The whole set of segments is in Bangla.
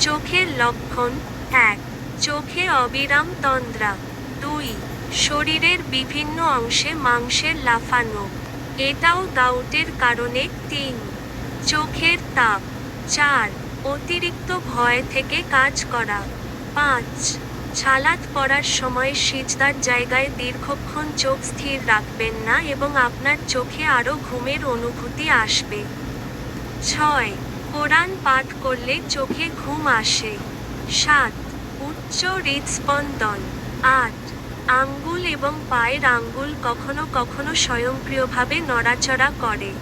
চোখের লক্ষণ এক, চোখে অবিরাম তন্দ্রা। দুই, শরীরের বিভিন্ন অংশে মাংসের লাফানো। এটাও গাউটের কারণে। তিন, চোখের তাপ। চার, অতিরিক্ত ভয় থেকে কাজ করা। পাঁচ, ছালাত পড়ার সময় সিজদার জায়গায় দীর্ঘক্ষণ চোখ স্থির রাখবেন না এবং আপনার চোখে আরও ঘুমের অনুভূতি আসবে। ছয় কোরআন পাঠ করলে চোখে ঘুম আসে। সাত, উচ্চ হৃদস্পন্দন। আট, আঙ্গুল এবং পায়ের আঙ্গুল কখনো কখনো স্বয়ংক্রিয়ভাবে নড়াচড়া করে।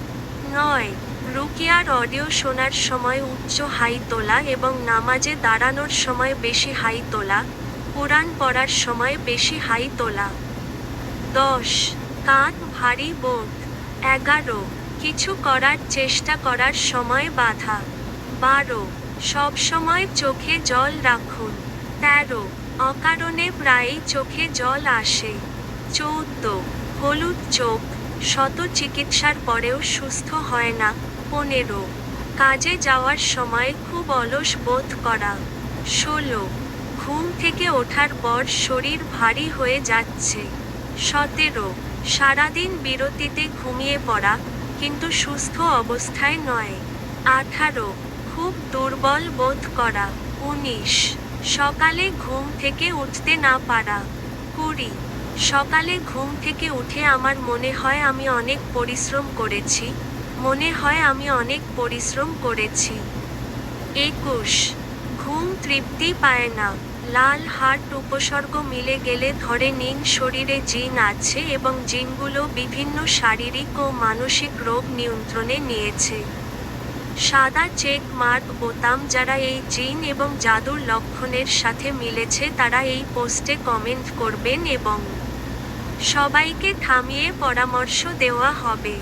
নয়, রুকিয়ার অডিও শোনার সময় উচ্চ হাই তোলা এবং নামাজে দাঁড়ানোর সময় বেশি হাই তোলা, কোরআন পড়ার সময় বেশি হাই তোলা। দশ, কান ভারী বোধ। এগারো কিছু করার চেষ্টা করার সময় বাধা। বারো, সব সময় চোখে জল রাখুন। তেরো, অকারণে প্রায়ই চোখে জল আসে। চৌদ্দ, হলুদ চোখ, শত চিকিৎসার পরেও সুস্থ হয় না। পনেরো, কাজে যাওয়ার সময় খুব অলস বোধ করা। ষোলো, ঘুম থেকে ওঠার পর শরীর ভারী হয়ে যাচ্ছে। সতেরো, সারাদিন বিরতিতে ঘুমিয়ে পড়া। কিন্তু সুস্থ অবস্থায় নয়। আঠারো। খুব দুর্বল বোধ করা। উনিশ। সকালে ঘুম থেকে উঠতে না পারা। কুড়ি। সকালে ঘুম থেকে উঠে আমার মনে হয় আমি অনেক পরিশ্রম করেছি। মনে হয় আমি অনেক পরিশ্রম করেছি। একুশ। ঘুম তৃপ্তি পায় না। লাল হার্ট উপসর্গ মিলে গেলে ধরে নিন শরীরে জিন আছে এবং জিনগুলো বিভিন্ন শারীরিক ও মানসিক রোগ নিয়ন্ত্রণে নিয়েছে। সাদা চেক মার্ক বোতাম যারা এই জিন এবং জাদুর লক্ষণের সাথে মিলেছে তারা এই পোস্টে কমেন্ট করবেন এবং সবাইকে থামিয়ে পরামর্শ দেওয়া হবে।